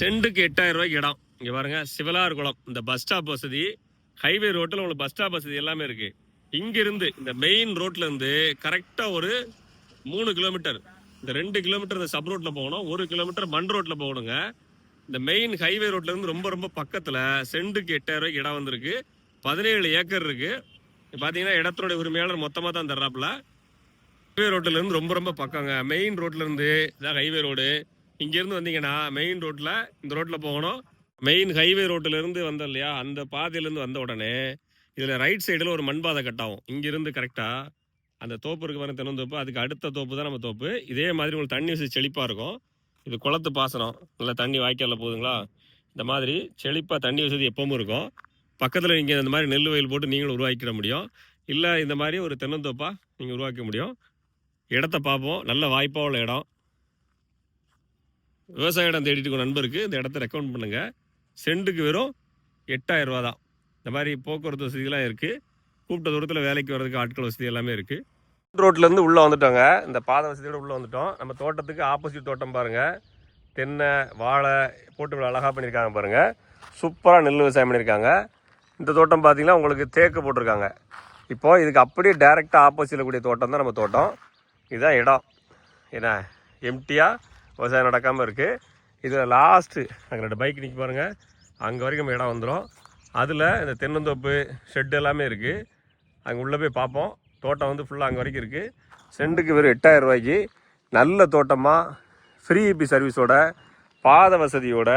செண்டுக்கு எட்டாயிரம் ரூபாய்க்கு இடம். இங்க பாருங்க சிவலார் குளம் இந்த பஸ் ஸ்டாப் வசதி ஹைவே ரோட்டில் உங்களுக்கு பஸ் ஸ்டாப் வசதி எல்லாமே இருக்கு. இங்கிருந்து இந்த மெயின் ரோட்ல இருந்து கரெக்டா ஒரு மூணு கிலோமீட்டர் இந்த ரெண்டு கிலோமீட்டர் இந்த சப் ரோட்ல போகணும் ஒரு கிலோமீட்டர் மண் ரோட்ல போகணுங்க. இந்த மெயின் ஹைவே ரோட்ல இருந்து ரொம்ப ரொம்ப பக்கத்துல செண்டுக்கு எட்டாயிரம் ரூபாய்க்கு இடம் வந்திருக்கு. பதினேழு ஏக்கர் இருக்கு. இப்ப பாத்தீங்கன்னா இடத்தோட உரிமையாளர் மொத்தமா தான் தர்றாப்புல. ஹைவே ரோட்ல இருந்து ரொம்ப ரொம்ப பக்கங்க. மெயின் ரோட்ல இருந்து இதான் ஹைவே ரோடு இங்கேருந்து வந்தீங்கன்னா மெயின் ரோட்டில் இந்த ரோட்டில் போகணும். மெயின் ஹைவே ரோட்டிலேருந்து இருந்து வந்தோம் இல்லையா? அந்த பாதையிலேருந்து வந்த உடனே இதில் ரைட் சைடில் ஒரு மண் பாதை கட்டாகும் இங்கேருந்து கரெக்டாக அந்த தோப்பு இருக்கு பாருங்க தென்னந்தோப்பு. அதுக்கு அடுத்த தோப்பு தான் நம்ம தோப்பு. இதே மாதிரி உங்களுக்கு தண்ணி வசதி செழிப்பாக இருக்கும். இது குளத்து பாசனம். நல்லா தண்ணி வாய்க்கால போகுதுங்களா? இந்த மாதிரி செழிப்பாக தண்ணி வசதி எப்பவும் இருக்கும். பக்கத்தில் நீங்கள் இந்த மாதிரி நெல் வயல் போட்டு நீங்களும் உருவாக்கிட முடியும். இல்லை இந்த மாதிரி ஒரு தென்னந்தோப்பாக நீங்கள் உருவாக்க முடியும். இடத்த பார்ப்போம். நல்ல வாய்ப்பாக உள்ள இடம். விவசாய இடம் தேடிட்டு இருக்க நண்பருக்கு இந்த இடத்த ரெக்கமெண்ட் பண்ணுங்க. சென்ட்டுக்கு வெறும் எட்டாயிரம் ரூபா தான். இந்த மாதிரி போக்குவரத்து வசதிலாம் இருக்குது கூப்பிட்ட தூரத்தில் வேலைக்கு வர்றதுக்கு ஆட்கள் வசதி எல்லாமே இருக்குது ரோட்லேருந்து உள்ளே வந்துட்டோங்க. இந்த பாதை வசதியோட உள்ளே வந்துட்டோம். நம்ம தோட்டத்துக்கு ஆப்போசிட் தோட்டம் பாருங்கள் தென்னை வாழை போட்டு இவ்வளோ அழகாக பண்ணியிருக்காங்க பாருங்கள் சூப்பராக நெல் விவசாயம் பண்ணியிருக்காங்க. இந்த தோட்டம் பார்த்திங்கன்னா உங்களுக்கு தேக்கு போட்டிருக்காங்க. இப்போது இதுக்கு அப்படியே டேரெக்டாக ஆப்போசிட்டில் கூடிய தோட்டம் தான் நம்ம தோட்டம். இதுதான் இடம். என்ன? எம்டியாக விவசாயம் நடக்காமல் இருக்குது இதில் லாஸ்ட்டு அங்கே ரெண்டு பைக் நிற்க பாருங்கள் அங்கே வரைக்கும் இடம் வந்துடும் அதில் இந்த தென்னந்தோப்பு ஷெட் எல்லாமே இருக்குது அங்கே உள்ளே போய் பார்ப்போம். தோட்டம் வந்து ஃபுல்லாக அங்கே வரைக்கும் இருக்குது சென்ட்டுக்கு வெறும் எட்டாயிரம் ரூபாய்க்கு நல்ல தோட்டமாக ஃப்ரீ இபி சர்வீஸோட பாத வசதியோட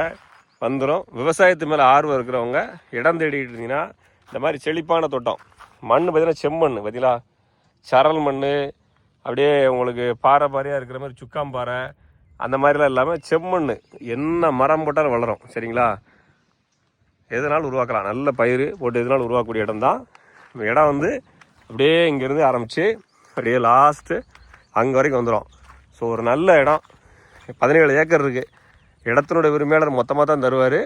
வந்துடும் விவசாயத்து மேலே ஆர்வம் இருக்கிறவங்க இடம் தேடிட்டு இருந்தீங்கன்னா இந்த மாதிரி செழிப்பான தோட்டம். மண் பார்த்தீங்கன்னா செம்மண் பார்த்தீங்களா சரல் மண் அப்படியே உங்களுக்கு பாறை பாறையாக இருக்கிற மாதிரி சுக்காம்பாறை அந்த மாதிரிலாம் இல்லாமல் செம்மண் என்ன மரம் போட்டாலும் வளரும் சரிங்களா? எதனாலும் உருவாக்கலாம். நல்ல பயிர் போட்டு எதனால் உருவாக்கக்கூடிய இடம் தான் இடம் வந்து அப்படியே இங்கேருந்து ஆரம்பித்து அப்படியே லாஸ்ட்டு அங்கே வரைக்கும் வந்துடும் ஸோ ஒரு நல்ல இடம். பதினேழு ஏக்கர் இருக்குது இடத்தினுடைய உரிமையாளர் மொத்தமாக தான் தருவார்.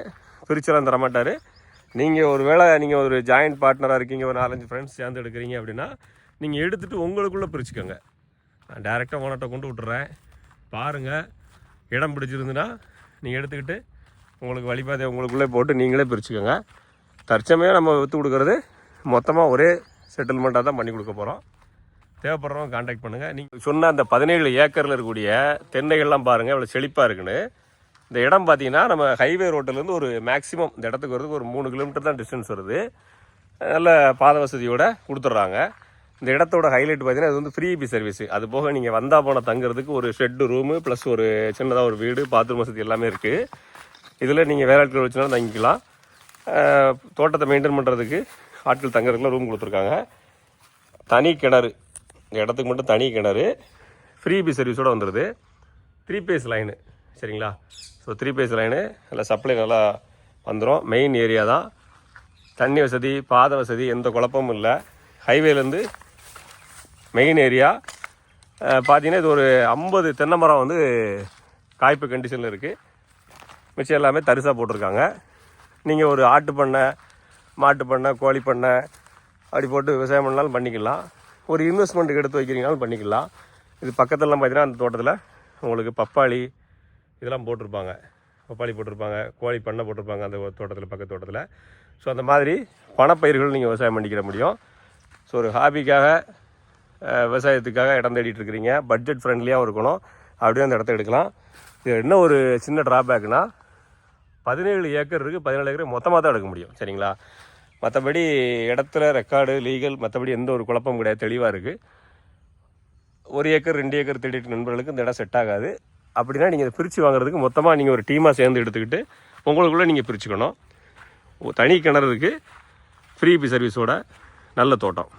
பிரிச்செல்லாம் தர மாட்டார். நீங்கள் ஒரு வேளை நீங்கள் ஒரு ஜாயிண்ட் பார்ட்னராக இருக்கீங்க ஒரு நாலஞ்சு ஃப்ரெண்ட்ஸ் சேர்ந்து எடுக்கிறீங்க அப்படின்னா நீங்கள் எடுத்துகிட்டு உங்களுக்குள்ளே பிரிச்சுக்கோங்க. நான் டேரெக்டாக ஓனர்கிட்ட கொண்டு விட்டுறேன். பாருங்கள் இடம் பிடிச்சிருந்துன்னா நீங்கள் எடுத்துக்கிட்டு உங்களுக்கு வழிபாதை உங்களுக்குள்ளே போட்டு நீங்களே பிரிச்சுக்கோங்க. தற்சமயம் நம்ம விற்று கொடுக்குறது மொத்தமாக ஒரே செட்டில்மெண்ட்டாக தான் பண்ணி கொடுக்க போகிறோம் தேவைப்படுறவங்க காண்டாக்ட் பண்ணுங்கள் நீங்கள் சொன்ன அந்த பதினேழு ஏக்கரில் இருக்கக்கூடிய தென்னைகள்லாம் பாருங்கள் இவ்வளோ செழிப்பாக இருக்குன்னு. இந்த இடம் பார்த்தீங்கன்னா நம்ம ஹைவே ரோட்டிலேருந்து ஒரு மேக்ஸிமம் இந்த இடத்துக்கு வரதுக்கு ஒரு மூணு கிலோமீட்டர் தான் டிஸ்டன்ஸ் வருது. நல்ல பாத வசதியோடு கொடுத்துட்றாங்க. இந்த இடத்தோட ஹைலைட் பார்த்தீங்கன்னா இது வந்து ஃப்ரீ பி சர்வீஸ் அது போக நீங்கள் வந்தால் போன தங்குறதுக்கு ஒரு ஷெட்டு ரூமு ப்ளஸ் ஒரு சின்னதாக ஒரு வீடு பாத்ரூம் வசதி எல்லாமே இருக்குது இதில் நீங்கள் வேற ஆட்கள் வச்சுனாலும் தங்கிக்கலாம். தோட்டத்தை மெயின்டைன் பண்ணுறதுக்கு ஆட்கள் தங்குறதுக்குலாம் ரூம் கொடுத்துருக்காங்க. தனி கிணறு. இந்த இடத்துக்கு மட்டும் தனி கிணறு. ஃப்ரீ பி சர்வீஸோட வந்துடுது த்ரீ பேஸ் லைனு சரிங்களா? ஸோ த்ரீ பேஸ் லைனு நல்லா சப்ளை நல்லா வந்துடும் மெயின் ஏரியா தான். தண்ணி வசதி பாத வசதி எந்த குழப்பமும் இல்லை. ஹைவேலேருந்து மெயின் ஏரியா பார்த்தீங்கன்னா இது ஒரு ஐம்பது தென்னை மரம் வந்து காய்ப்பு கண்டிஷனில் இருக்குது மிச்சம் எல்லாமே தரிசாக போட்டிருக்காங்க. நீங்கள் ஒரு ஆட்டு பண்ணை மாட்டு பண்ணை கோழி பண்ணை அப்படி போட்டு விவசாயம் பண்ணாலும் பண்ணிக்கலாம். ஒரு இன்வெஸ்ட்மெண்ட்டுக்கு எடுத்து வைக்கிறீங்கனாலும் பண்ணிக்கலாம். இது பக்கத்துலலாம் பார்த்தீங்கன்னா அந்த தோட்டத்தில் உங்களுக்கு பப்பாளி இதெல்லாம் போட்டிருப்பாங்க. பப்பாளி போட்டிருப்பாங்க கோழி பண்ணை போட்டிருப்பாங்க அந்த தோட்டத்தில் பக்கத்து தோட்டத்தில். ஸோ அந்த மாதிரி பணப்பயிர்கள் நீங்கள் விவசாயம் பண்ணிக்கிற முடியும். ஸோ ஒரு ஹாபிக்காக விவசாயத்துக்காக இடம் தேடிட்டு இருக்கிறீங்க பட்ஜெட் ஃப்ரெண்ட்லியாகவும் இருக்கணும். அப்படியே அந்த இடத்த எடுக்கலாம். இது என்ன ஒரு சின்ன ட்ராபேக்னால் பதினேழு ஏக்கர் இருக்குது பதினேழு ஏக்கர் மொத்தமாக தான் எடுக்க முடியும். சரிங்களா? மற்றபடி இடத்துல ரெக்கார்டு லீகல் மற்றபடி எந்த ஒரு குழப்பமும் கிடையாது. தெளிவாக இருக்குது ஒரு ஏக்கர் ரெண்டு ஏக்கர் தேடிட்டு நண்பர்களுக்கு இந்த இடம் செட் ஆகாது. அப்படின்னா நீங்கள் இதை பிரித்து வாங்குறதுக்கு மொத்தமாக நீங்கள் ஒரு டீமாக சேர்ந்து எடுத்துக்கிட்டு உங்களுக்குள்ளே நீங்கள் பிரிச்சுக்கணும். தனி கிணறு இருக்குது ஃப்ரீ சர்வீஸோட நல்ல தோட்டம்.